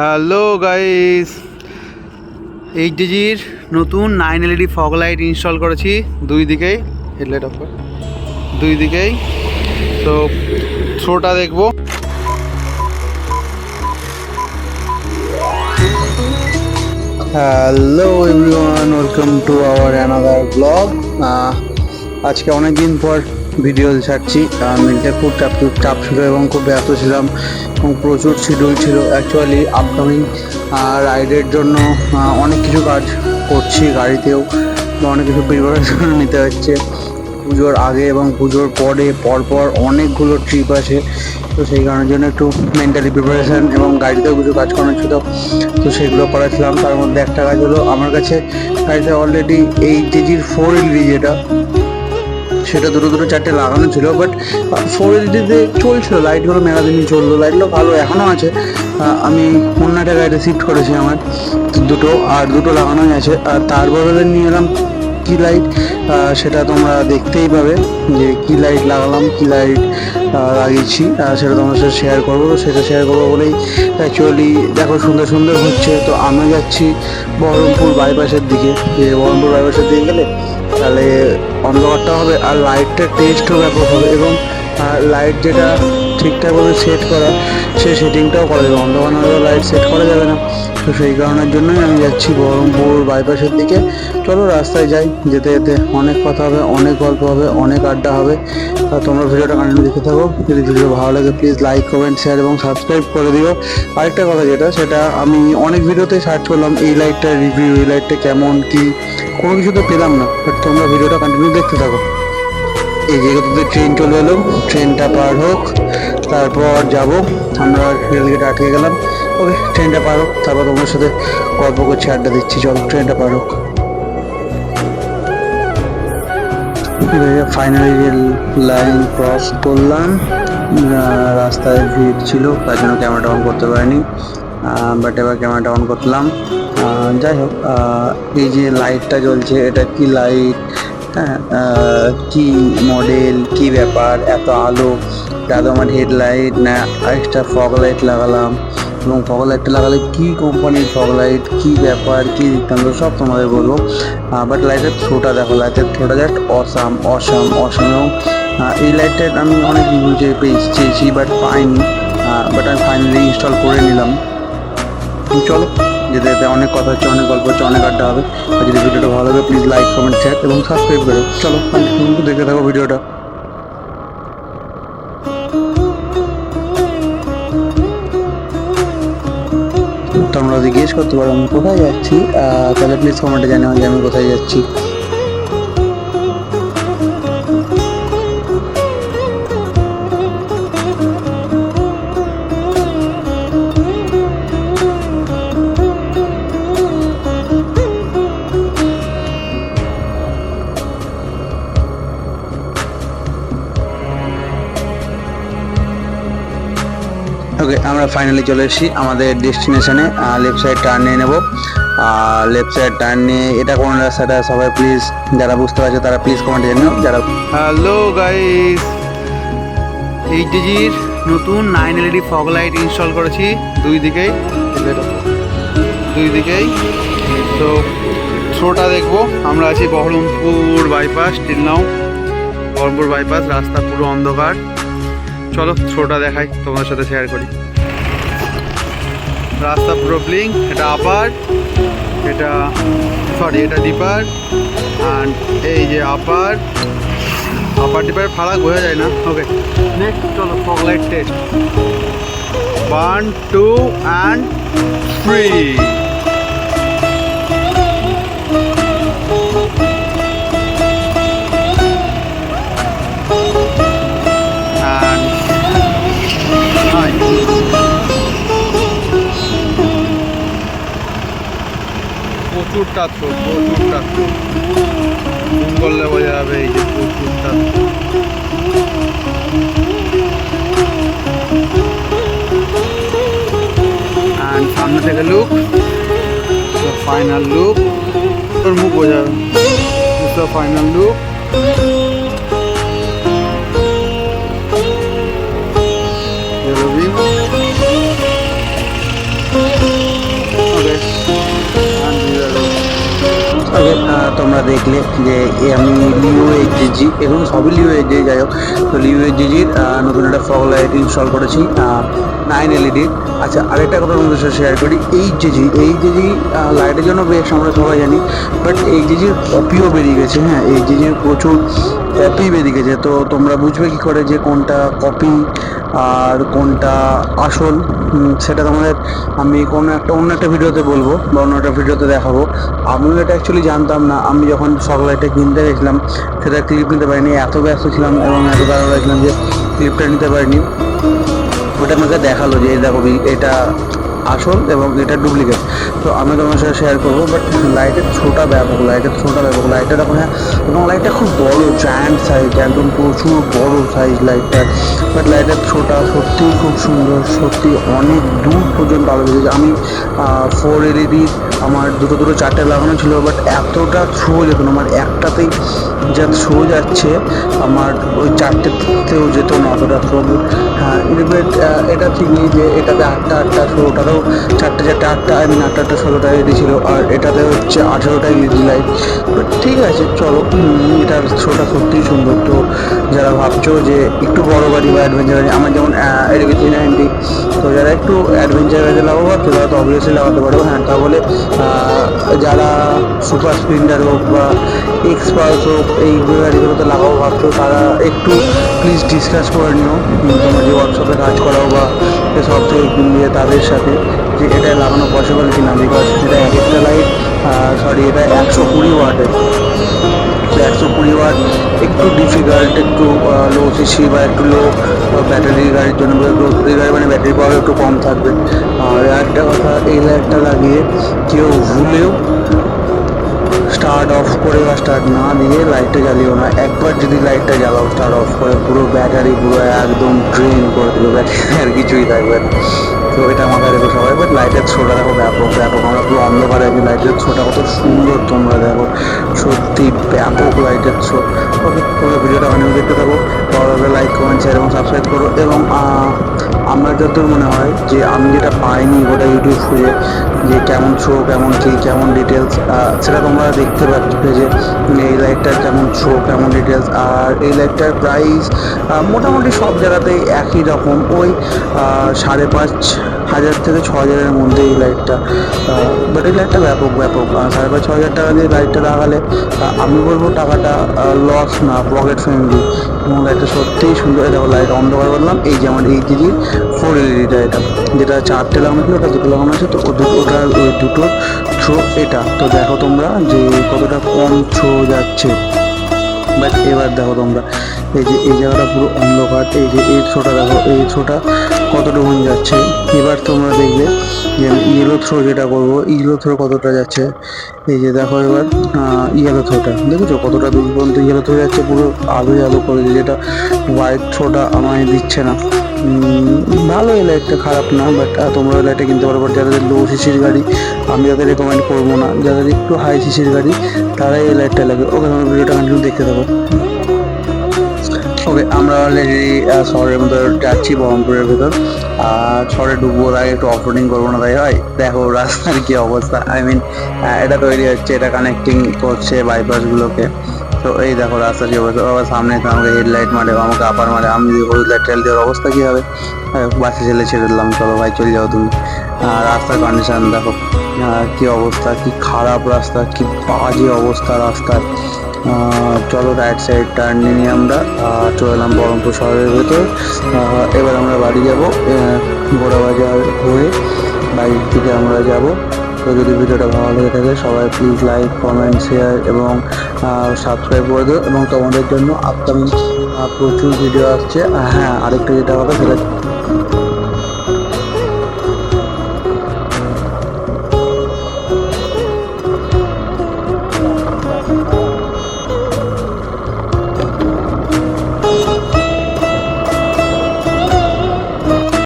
Hello guys এইচডিজির নতুন nine LED fog light install করেছি। দুই দিকেই হেডলাইট অফ কর। দুই দিকেই। তো থ্রোটা দেখব। Hello everyone welcome to our another blog আজকে অনেক দিন পর ভিডিও ছাড়ছি। এটা খুব চাপ চাপ ছিল এবং খুব ব্যস্ত ছিলাম এবং প্রচুর শিডিউল ছিল অ্যাকচুয়ালি আপকামিং রাইডের জন্য অনেক কিছু কাজ করছি গাড়িতেও অনেক কিছু প্রিপারেশন নিতে হচ্ছে। পুজোর আগে এবং পুজোর পরে, পরপর অনেকগুলো ট্রিপ আছে। তো সেই কারণের জন্য একটু মেন্টালি প্রিপারেশন এবং গাড়িতেও কিছু কাজ করানো ছিল। তো সেগুলো করেছিলাম। তার মধ্যে একটা কাজ হলো, আমার কাছে গাড়িতে অলরেডি এই কেজির ফোর এলডি যেটা সেটা দুটো দুটো চারটে লাগানো ছিল বাট ফোর এলডিতে চলছিল লাইটগুলো মেলাদিনই চলল লাইটগুলো ভালো এখনও আছে। আমি অন্য একটা গাড়িতে শিফট করেছি আমার, দুটো, আর দুটো লাগানোই আছে। আর তার বদলে নিয়ে এলাম কি লাইট সেটা তোমরা দেখতেই পাবে যে কি লাইট লাগালাম, কি লাইট লাগিয়েছি সেটা তোমার সাথে শেয়ার করব। সেটা শেয়ার করব বলেই অ্যাকচুয়ালি দেখো সুন্দর সুন্দর হচ্ছে। তো আমি যাচ্ছি বহরমপুর বাইপাসের দিকে যে বহরমপুর বাইপাসের দিকে গেলে। তাহলে অন্ধকারটা হবে আর লাইটটার টেস্টও ব্যাপক হবে এবং লাইট যেটা ঠিকঠাকভাবে সেট করা সেই সেটিংটাও করা যাবে। অন্ধকার না লাইট সেট করা যাবে না। তো সেই কারণের জন্যই আমি যাচ্ছি বহরমপুর বাইপাসের দিকে। চলো রাস্তায় যাই, যেতে যেতে অনেক কথা হবে, অনেক গল্প হবে, অনেক আড্ডা হবে। তোমরা ভিডিওটা কন্টিনিউ দেখতে থাকো। যদি ভিডিও ভালো লাগে প্লিজ লাইক কমেন্ট শেয়ার এবং সাবস্ক্রাইব করে দিও। আরেকটা কথা যেটা, সেটা আমি অনেক ভিডিওতে সার্চ করলাম, এই লাইটটার রিভিউ এই লাইটটা কেমন, কি? কোনো কিছু তো পেলাম না বাট তোমরা ভিডিওটা কন্টিনিউ দেখতে থাকো। এই যেহেতু ট্রেন চলে এলো ট্রেনটা পার হোক, তারপর যাব। আমরা রেলগেট আটকে গেলাম। ওকে ট্রেনটা পার হোক, তারপর তোমার সাথে গল্প করছি, আড্ডা দিচ্ছি। চলো ট্রেনটা পার হোক। ফাইনালি রেল লাইন ক্রস করলাম। রাস্তায় ভিড় ছিল, তার জন্য ক্যামেরাটা অন করতে পারিনি। বাট এবার ক্যামেরাটা অন করলাম। যাই হোক এই যে লাইটটা জ্বলছে, এটা কি লাইট হ্যাঁ কি মডেল কি ব্যাপার? এত আলো। দাদা আমার হেডলাইট না এক্সট্রা ফগ লাইট লাগালাম। এবং ফগ লাইটটা লাগালে কী কোম্পানির ফগ লাইট কী ব্যাপার, কি বৃত্তান্ত সব তোমাদের বলব। বাট লাইটের থ্রোটা দেখো লাইটের থ্রোটা জাস্ট অসাম অসাম অসাম এবং এই লাইটটা আমি অনেক রিভিউ পেয়েছি চেয়েছি বাট পাইনি বাট আমি ফাইনালি ইনস্টল করে নিলাম। চলো। যেতে যেতে অনেক কথা হচ্ছে, অনেক গল্প হচ্ছে, অনেক আড্ডা হবে। আর যদি ভিডিওটা ভালো লাগে প্লিজ লাইক কমেন্ট শেয়ার এবং সাবস্ক্রাইব করো চলো দেখতে থাকো ভিডিওটা। তোমরা জিজ্ঞেস করতে পারো, আমি কোথায় যাচ্ছি তাহলে প্লিজ কমেন্টে জানাও যে আমি কোথায় যাচ্ছি। ওকে আমরা ফাইনালি চলে এসেছি আমাদের ডেস্টিনেশনে লেফট সাইড টার্ন নিয়ে নেব। আর লেফট সাইড টার্ন নিয়ে এটা কোন রাস্তাটা? সবাই প্লিজ যারা বুঝতে পারছে তারা প্লিজ কমেন্টে জানিও। যারা হ্যালো গাইস এইচডিজির নতুন nine LED fog light install করেছি দুই দিকেই। দুই দিকেই। তো শোটা দেখব। আমরা আছি Baharampur bypass till now Baharampur bypass রাস্তা পুরো অন্ধকার। চলো থ্রোটা দেখাই, তোমাদের সাথে শেয়ার করি। রাস্তা পুরো ব্লিং এটা আপার এটা সরি এটা ডিপার অ্যান্ড এই যে আপার আপার ডিপার ফারাক বোঝা যায় না? ওকে নেক্সট চলো fog light test one two and three প্রচুর টাত্র প্রচুর টাত্র ফোন করলে বোঝা যাবে এই যে প্রচুর অ্যান্ড সামনে থেকে লুক ফাইনাল লুক তোর মুখ বোঝা ফাইনাল লুক তোমরা দেখলে যে আমি লিও এইচজি এগুলো সবই লিও এইচজি যাই হোক। তো লিও এইচজির নতুন একটা ফগ লাইট ইনস্টল করেছি নাইন এলইডি আচ্ছা আরেকটা কথা তোমাদের সাথে শেয়ার করি এইচ জিজি এইচ জিজি লাইটের জন্য বেশ আমরা সবাই জানি বাট এইচ জিজির কপিও বেরিয়ে গেছে হ্যাঁ এই জিজির প্রচুর কপি বেরিয়ে গেছে। তো তোমরা বুঝবে কি করে যে কোনটা কপি আর কোনটা আসল। সেটা তোমাদের আমি কোনো একটা, অন্য একটা ভিডিওতে বলব বা অন্য একটা ভিডিওতে দেখাবো। আমিও এটা অ্যাকচুয়ালি জানতাম না। আমি যখন সকলাইটটা কিনতে গেছিলাম, সেটা ক্লিপ নিতে পারিনি। এত ব্যস্ত ছিলাম এবং এত তাড়াহুড়া ছিলাম যে ক্লিপটা নিতে পারিনি। ওটা আমাকে দেখাল যে দেখো এটা আসল এবং এটা ডুপ্লিকেট তো আমি তোমার সাথে শেয়ার করব বাট লাইটের ছোটা ব্যাপক লাইটের ছোটা ব্যাপক এখন হ্যাঁ এবং লাইটটা খুব বড় জায়ান্ট সাইজ একদম প্রচুর বড় সাইজ লাইটটা বাট লাইটের ছোটা সত্যিই খুব সুন্দর সত্যি অনেক দূর পর্যন্ত আলো আমি ফোর এলইডি আমার দুটো দুটো চারটে লাগানো ছিল বাট এতটা থ্রো যেত না, আমার একটাতেই যা থ্রো যাচ্ছে, আমার ওই চারটেতেও যেত না অতটা থ্রো হ্যাঁ এটা ঠিক নেই যে এটাতে আটটা আটটা ষোলোটারও চারটে চারটে আটটা আই মিন আটটা আটটা ষোলোটা এলইডি ছিল, আর এটাতে হচ্ছে আঠেরোটা এলইডি লাইট বাট ঠিক আছে, চলো এটার শোটা সত্যিই সুন্দর, তো যারা ভাবছ যে একটু বড় গাড়ি বা অ্যাডভেঞ্চার গাড়ি আমার যেমন এলবি থ্রি নাইনটি তো যারা একটু অ্যাডভেঞ্চার গাড়ি লাগাবো তারা তো অবভিয়াসলি লাগাতে পারব হ্যাঁ তাহলে যারা সুপার স্প্লেন্ডার হোক বা এক্সপালস হোক, এই গাড়িগুলোতে লাগাবো ভাবছ, তারা একটু প্লিজ ডিসকাস করে নিও। তোমার যে ওয়ার্কশপে কাজ করাও বা সব থেকে কিনবে তাদের সাথে, যে এটা লাগানো পসিবল কিনা বিকজ এটা এক একটা লাইট সরি এটা একশো কুড়ি ওয়াটের একশো কুড়ি ওয়াট একটু ডিফিকাল্ট একটু লো সিসি বা একটু লো ব্যাটারি গাড়ির জন্য গাড়ি মানে ব্যাটারি পাওয়ার একটু কম থাকবে। আর একটা কথা, এই লাইটটা লাগিয়ে কেউ ভুলেও স্টার্ট অফ করে বা স্টার্ট না দিয়ে লাইটটা জ্বালিও না। একবার যদি লাইটটা জ্বালাও স্টার্ট অফ করে পুরো ব্যাটারি পুরো একদম ড্রেন করে দেবে ব্যাটারি আর কিছুই থাকবে তো এটা মাথায় রেখো সবাই বাট লাইটের ছোটা দেখো ব্যাপক ব্যাপক। আমরা পুরো অন্ধকারে আছি লাইটের ছোটা কত সুন্দর তোমরা দেখো। সত্যি ব্যাপক লাইটের ছো ওকে তোমরা ভিডিওটা কন্টিনিউ দেখতে থাকো লাগলে লাইক কমেন্ট শেয়ার এবং সাবস্ক্রাইব করো। এবং আমার যতদূর মনে হয় যে আমি যেটা পাইনি ওটা ইউটিউব খুঁজে যে কেমন শো কেমন কী, কেমন ডিটেলস সেটা তোমরা দেখতে পাচ্ছো যে এই লাইটটার কেমন শো কেমন ডিটেলস আর এই লাইটটার প্রাইস মোটামুটি সব জায়গাতেই একই রকম। ওই সাড়ে পাঁচ হাজার থেকে ছ হাজারের মধ্যে এই লাইটটা বাট এই লাইটটা ব্যাপক ব্যাপক। সাড়ে পাঁচ, ছ হাজার টাকা দিয়ে লাইটটা লাগালে আমি বলব টাকাটা লস না পকেট ফ্রেন্ডলি এবং লাইটটা সত্যিই সুন্দর। এটা লাইট অন্ধকার করলাম। এই যে আমার এই দিদির ফোর এলইডিটা এটা, যেটা চারটে লাগানো ছিল, ওটা দুটো লাগানো আছে, তো ও দুটো ওটার ওই দুটোর থ্রো এটা। তো দেখো তোমরা যে কতটা কম থ্রো যাচ্ছে। বাট এবার দেখো তোমরা, এই যে, এই জায়গাটা পুরো অন্ধকার, এই যে, এই থ্রোটা দেখো, এই থ্রোটা কতটুকু যাচ্ছে? এবার তোমরা দেখবে যে আমি ইয়েলো থ্রো যেটা করব ইয়েলো থ্রো কতটা যাচ্ছে? এই যে দেখো এবার ইয়েলো থ্রোটা দেখেছ? কতটা দূর পর্যন্ত ইয়েলো থ্রো যাচ্ছে, পুরো আলো আলো করে যেটা হোয়াইট থ্রোটা আমায় দিচ্ছে না। ভালো এই লাইটটা খারাপ না বাট তোমরা এই লাইটটা কিনতে পারো বাট যাদের লো সিসির গাড়ি, আমি তাদের রেকমেন্ড করব না। যাদের একটু হাই সিসির গাড়ি, তারাই এই লাইটটা লাগে। ওকে, তোমরা ভিডিওটা কন্টিনিউ দেখতে থাকো। ওকে, আমরা অলরেডি শহরের মধ্যে যাচ্ছি বহরমপুরের ভেতর। আর শহরে ঢুকবো তাই একটু অফরোডিং করব না, তাই হয়? দেখো, রাস্তার কি অবস্থা। আই মিন এটা তৈরি হচ্ছে, এটা কানেক্টিং করছে বাইপাসগুলোকে তো এই দেখো, রাস্তা কি অবস্থা আবার সামনে আমাকে হেডলাইট মারে, আমাকে আপার মারে। আমি যদি হলুদ লাইট টেল দেওয়ার অবস্থা কী হবে? বাসে ছেলে ছেড়ে দিলাম, চলো ভাই, চলে যাও তুমি। রাস্তার কন্ডিশন দেখো। কি অবস্থা, কি খারাপ রাস্তা, কি বাজে অবস্থা রাস্তার। চলো রাইট সাইড টার্ন নিয়ে আমরা। চলে এলাম বহরমপুর শহরের ভেতর। এবার আমরা বাড়ি যাব গোড়া বাজার হয়ে বাড়ির দিকে আমরা যাব। তো যদি ভিডিওটা ভালো লেগে থাকে। সবাই প্লিজ লাইক কমেন্ট শেয়ার এবং সাবস্ক্রাইব করে দিও এবং তোমাদের জন্য আপকামিং প্রচুর ভিডিও আসছে। হ্যাঁ আরেকটা যেটা হবে সেটা